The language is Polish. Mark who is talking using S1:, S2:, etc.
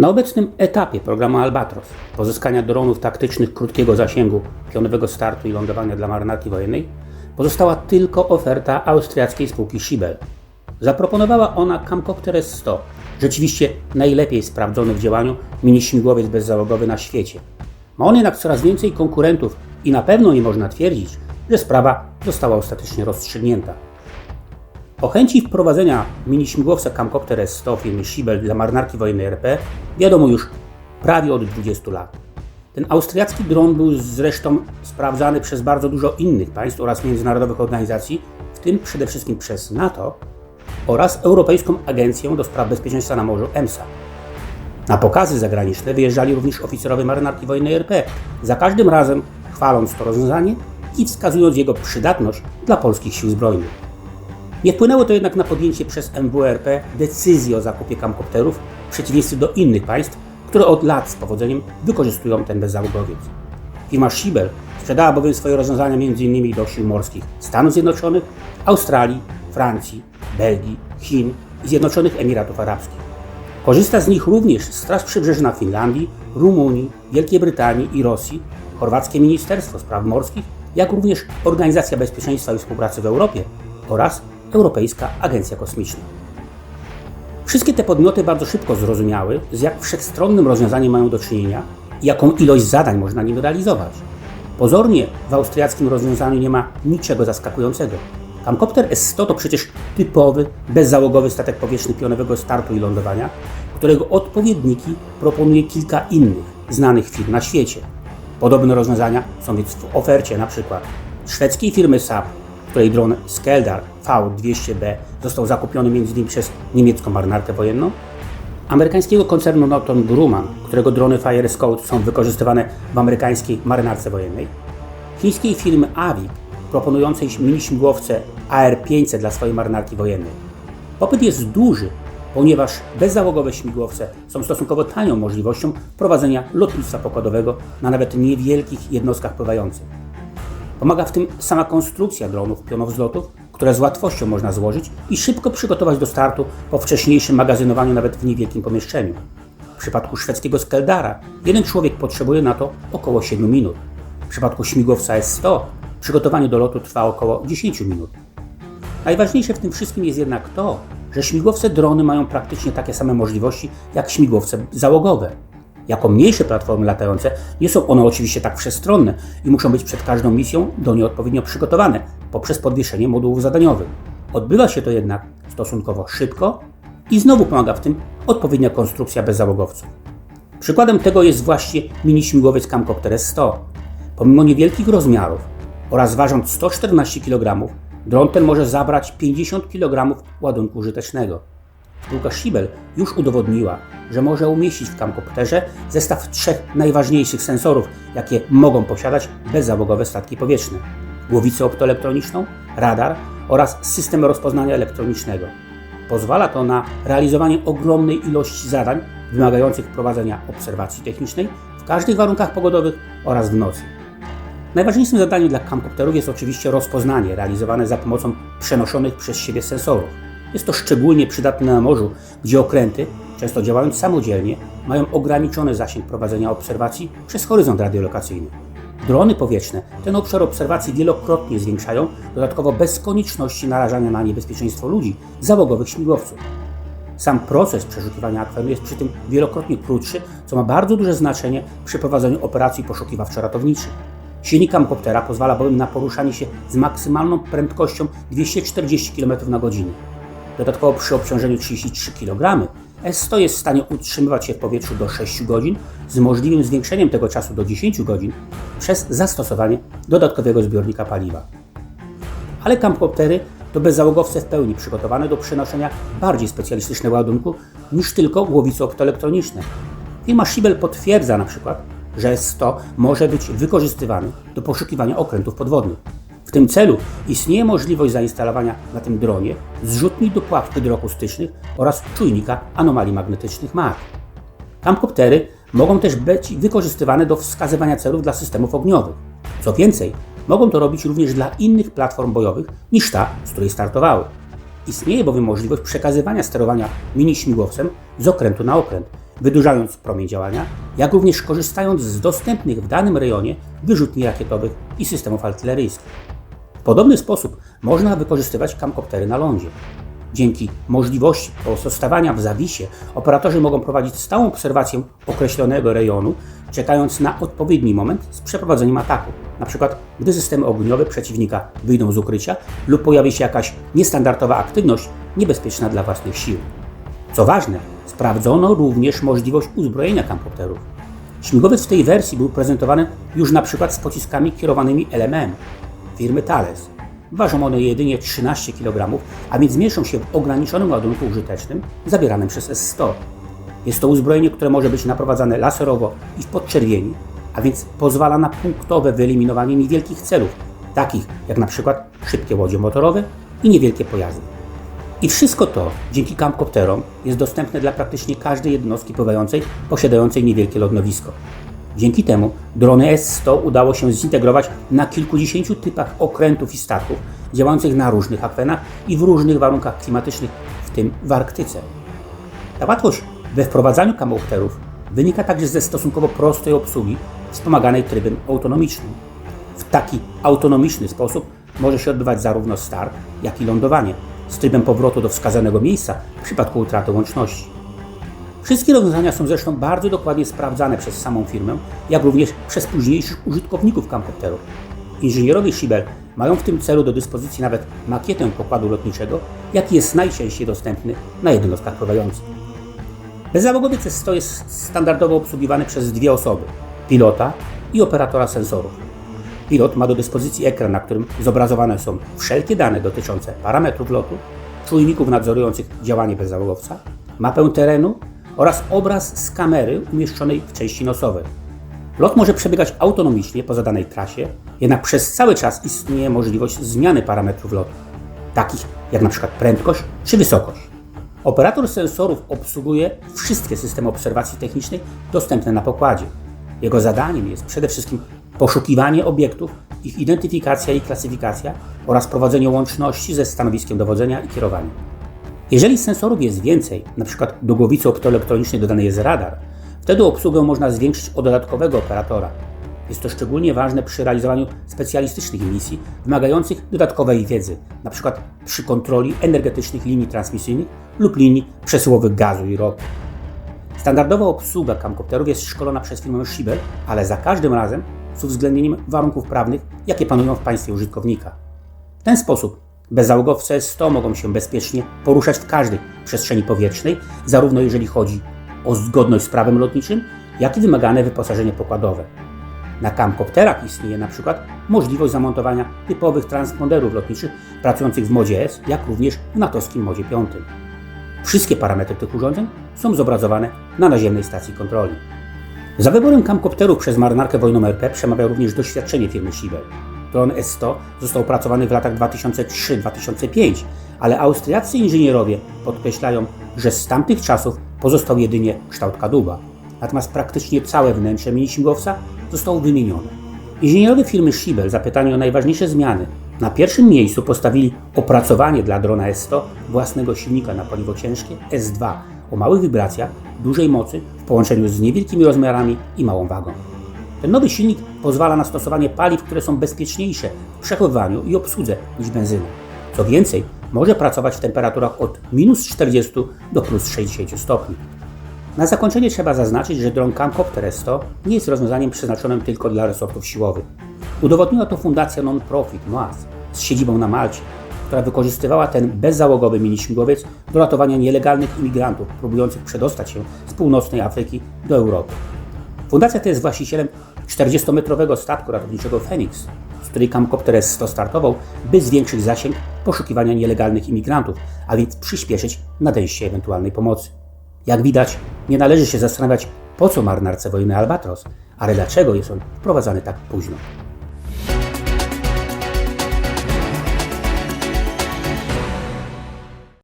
S1: Na obecnym etapie programu Albatros pozyskania dronów taktycznych krótkiego zasięgu, pionowego startu i lądowania dla marynarki wojennej pozostała tylko oferta austriackiej spółki Schiebel. Zaproponowała ona Camcopter S-100, rzeczywiście najlepiej sprawdzony w działaniu mini śmigłowiec bezzałogowy na świecie. Ma on jednak coraz więcej konkurentów i na pewno nie można twierdzić, że sprawa została ostatecznie rozstrzygnięta. O chęci wprowadzenia mini śmigłowca Camcopter S-100 firmy Schiebel dla marynarki wojennej RP wiadomo już prawie od 20 lat. Ten austriacki dron był zresztą sprawdzany przez bardzo dużo innych państw oraz międzynarodowych organizacji, w tym przede wszystkim przez NATO oraz Europejską Agencję do Spraw Bezpieczeństwa na Morzu EMSA. Na pokazy zagraniczne wyjeżdżali również oficerowie marynarki wojennej RP, za każdym razem chwaląc to rozwiązanie i wskazując jego przydatność dla polskich sił zbrojnych. Nie wpłynęło to jednak na podjęcie przez MWRP decyzji o zakupie kamkopterów w przeciwieństwie do innych państw, które od lat z powodzeniem wykorzystują ten bezzałogowiec. Firma Schiebel sprzedała bowiem swoje rozwiązania m.in. do sił morskich Stanów Zjednoczonych, Australii, Francji, Belgii, Chin i Zjednoczonych Emiratów Arabskich. Korzysta z nich również Straż Przybrzeżna Finlandii, Rumunii, Wielkiej Brytanii i Rosji, Chorwackie Ministerstwo Spraw Morskich, jak również Organizacja Bezpieczeństwa i Współpracy w Europie oraz Europejska Agencja Kosmiczna. Wszystkie te podmioty bardzo szybko zrozumiały, z jak wszechstronnym rozwiązaniem mają do czynienia i jaką ilość zadań można nim realizować. Pozornie w austriackim rozwiązaniu nie ma niczego zaskakującego. Camcopter S-100 to przecież typowy, bezzałogowy statek powietrzny pionowego startu i lądowania, którego odpowiedniki proponuje kilka innych, znanych firm na świecie. Podobne rozwiązania są więc w ofercie np. szwedzkiej firmy Saab której dron Skeldar V-200B został zakupiony m.in. przez niemiecką marynarkę wojenną, amerykańskiego koncernu Northrop Grumman, którego drony Fire Scout są wykorzystywane w amerykańskiej marynarce wojennej, chińskiej firmy Avic, proponującej mini śmigłowce AR-500 dla swojej marynarki wojennej. Popyt jest duży, ponieważ bezzałogowe śmigłowce są stosunkowo tanią możliwością prowadzenia lotnictwa pokładowego na nawet niewielkich jednostkach pływających. Pomaga w tym sama konstrukcja dronów pionowzlotów, które z łatwością można złożyć i szybko przygotować do startu po wcześniejszym magazynowaniu nawet w niewielkim pomieszczeniu. W przypadku szwedzkiego Skeldara jeden człowiek potrzebuje na to około 7 minut. W przypadku śmigłowca S-100 przygotowanie do lotu trwa około 10 minut. Najważniejsze w tym wszystkim jest jednak to, że śmigłowce drony mają praktycznie takie same możliwości jak śmigłowce załogowe. Jako mniejsze platformy latające nie są one oczywiście tak wszechstronne i muszą być przed każdą misją do niej odpowiednio przygotowane poprzez podwieszenie modułów zadaniowych. Odbywa się to jednak stosunkowo szybko i znowu pomaga w tym odpowiednia konstrukcja bezzałogowców. Przykładem tego jest właśnie mini śmigłowiec Camcopter S-100. Pomimo niewielkich rozmiarów oraz ważąc 114 kg, dron ten może zabrać 50 kg ładunku użytecznego. Spółka Schiebel już udowodniła, że może umieścić w kamkopterze zestaw trzech najważniejszych sensorów, jakie mogą posiadać bezzałogowe statki powietrzne. Głowicę optoelektroniczną, radar oraz system rozpoznania elektronicznego. Pozwala to na realizowanie ogromnej ilości zadań wymagających prowadzenia obserwacji technicznej w każdych warunkach pogodowych oraz w nocy. Najważniejszym zadaniem dla kamkopterów jest oczywiście rozpoznanie realizowane za pomocą przenoszonych przez siebie sensorów. Jest to szczególnie przydatne na morzu, gdzie okręty, często działając samodzielnie, mają ograniczony zasięg prowadzenia obserwacji przez horyzont radiolokacyjny. Drony powietrzne ten obszar obserwacji wielokrotnie zwiększają, dodatkowo bez konieczności narażania na niebezpieczeństwo ludzi załogowych śmigłowców. Sam proces przeszukiwania akwenu jest przy tym wielokrotnie krótszy, co ma bardzo duże znaczenie przy prowadzeniu operacji poszukiwawczo-ratowniczych. Silnik kamkoptera pozwala bowiem na poruszanie się z maksymalną prędkością 240 km na godzinę. Dodatkowo przy obciążeniu 33 kg S100 jest w stanie utrzymywać się w powietrzu do 6 godzin z możliwym zwiększeniem tego czasu do 10 godzin przez zastosowanie dodatkowego zbiornika paliwa. Ale kampkoptery to bezzałogowce w pełni przygotowane do przenoszenia bardziej specjalistycznego ładunku niż tylko głowice optoelektroniczne. Firma Schiebel potwierdza na przykład, że S100 może być wykorzystywany do poszukiwania okrętów podwodnych. W tym celu istnieje możliwość zainstalowania na tym dronie zrzutni do pław hydroakustycznych oraz czujnika anomalii magnetycznych MAG. Kampkoptery mogą też być wykorzystywane do wskazywania celów dla systemów ogniowych. Co więcej, mogą to robić również dla innych platform bojowych niż ta, z której startowały. Istnieje bowiem możliwość przekazywania sterowania mini śmigłowcem z okrętu na okręt wydłużając promień działania, jak również korzystając z dostępnych w danym rejonie wyrzutni rakietowych i systemów artyleryjskich. W podobny sposób można wykorzystywać kamkoptery na lądzie. Dzięki możliwości pozostawania w zawisie operatorzy mogą prowadzić stałą obserwację określonego rejonu, czekając na odpowiedni moment z przeprowadzeniem ataku. Przykład, gdy systemy ogniowe przeciwnika wyjdą z ukrycia lub pojawi się jakaś niestandardowa aktywność niebezpieczna dla własnych sił. Co ważne, sprawdzono również możliwość uzbrojenia kampopterów. Śmigłowiec w tej wersji był prezentowany już przykład z pociskami kierowanymi LMM firmy Thales. Ważą one jedynie 13 kg, a więc mieszczą się w ograniczonym ładunku użytecznym zabieranym przez S-100. Jest to uzbrojenie, które może być naprowadzane laserowo i w podczerwieni, a więc pozwala na punktowe wyeliminowanie niewielkich celów, takich jak na przykład szybkie łodzie motorowe i niewielkie pojazdy. I wszystko to dzięki kampkopterom jest dostępne dla praktycznie każdej jednostki pływającej posiadającej niewielkie lądowisko. Dzięki temu drony S-100 udało się zintegrować na kilkudziesięciu typach okrętów i statków działających na różnych akwenach i w różnych warunkach klimatycznych, w tym w Arktyce. Ta łatwość we wprowadzaniu kampkopterów wynika także ze stosunkowo prostej obsługi wspomaganej trybem autonomicznym. W taki autonomiczny sposób może się odbywać zarówno start, jak i lądowanie z trybem powrotu do wskazanego miejsca w przypadku utraty łączności. Wszystkie rozwiązania są zresztą bardzo dokładnie sprawdzane przez samą firmę, jak również przez późniejszych użytkowników kampkopterów. Inżynierowie Schiebel mają w tym celu do dyspozycji nawet makietę pokładu lotniczego, jaki jest najczęściej dostępny na jednostkach pływających. Bezzałogowiec S-100 jest standardowo obsługiwany przez dwie osoby, pilota i operatora sensorów. Pilot ma do dyspozycji ekran, na którym zobrazowane są wszelkie dane dotyczące parametrów lotu, czujników nadzorujących działanie bezzałogowca, mapę terenu oraz obraz z kamery umieszczonej w części nosowej. Lot może przebiegać autonomicznie po zadanej trasie, jednak przez cały czas istnieje możliwość zmiany parametrów lotu, takich jak np. prędkość czy wysokość. Operator sensorów obsługuje wszystkie systemy obserwacji technicznej dostępne na pokładzie. Jego zadaniem jest przede wszystkim poszukiwanie obiektów, ich identyfikacja i klasyfikacja oraz prowadzenie łączności ze stanowiskiem dowodzenia i kierowania. Jeżeli sensorów jest więcej, np. do głowicy optoelektronicznej dodany jest radar, wtedy obsługę można zwiększyć o dodatkowego operatora. Jest to szczególnie ważne przy realizowaniu specjalistycznych misji wymagających dodatkowej wiedzy, np. przy kontroli energetycznych linii transmisyjnych lub linii przesyłowych gazu i ropy. Standardowa obsługa kamkopterów jest szkolona przez firmę Schiebel, ale za każdym razem z uwzględnieniem warunków prawnych, jakie panują w państwie użytkownika. W ten sposób bezzałogowce S-100 mogą się bezpiecznie poruszać w każdej przestrzeni powietrznej, zarówno jeżeli chodzi o zgodność z prawem lotniczym, jak i wymagane wyposażenie pokładowe. Na kamkopterach istnieje na przykład możliwość zamontowania typowych transponderów lotniczych pracujących w modzie S, jak również w natowskim modzie 5. Wszystkie parametry tych urządzeń są zobrazowane na naziemnej stacji kontroli. Za wyborem kamkopterów przez marynarkę wojną RP przemawia również doświadczenie firmy Schiebel. Dron S-100 został opracowany w latach 2003-2005, ale austriaccy inżynierowie podkreślają, że z tamtych czasów pozostał jedynie kształt kadłuba. Natomiast praktycznie całe wnętrze miniśmigłowca zostało wymienione. Inżynierowie firmy Schiebel zapytani o najważniejsze zmiany na pierwszym miejscu postawili opracowanie dla drona S-100 własnego silnika na paliwo ciężkie S2 o małych wibracjach, dużej mocy w połączeniu z niewielkimi rozmiarami i małą wagą. Ten nowy silnik pozwala na stosowanie paliw, które są bezpieczniejsze w przechowywaniu i obsłudze niż benzyna. Co więcej, może pracować w temperaturach od minus 40 do plus 60 stopni. Na zakończenie trzeba zaznaczyć, że dron Camcopter S100 nie jest rozwiązaniem przeznaczonym tylko dla resortów siłowych. Udowodniła to fundacja non-profit MOAS z siedzibą na Malcie, która wykorzystywała ten bezzałogowy miniśmigłowiec do ratowania nielegalnych imigrantów próbujących przedostać się z północnej Afryki do Europy. Fundacja ta jest właścicielem 40-metrowego statku ratowniczego Phoenix, z której Camcopter S100 startował, by zwiększyć zasięg poszukiwania nielegalnych imigrantów, a więc przyspieszyć nadejście ewentualnej pomocy. Jak widać, nie należy się zastanawiać, po co marynarce wojny Albatros, ale dlaczego jest on wprowadzany tak późno.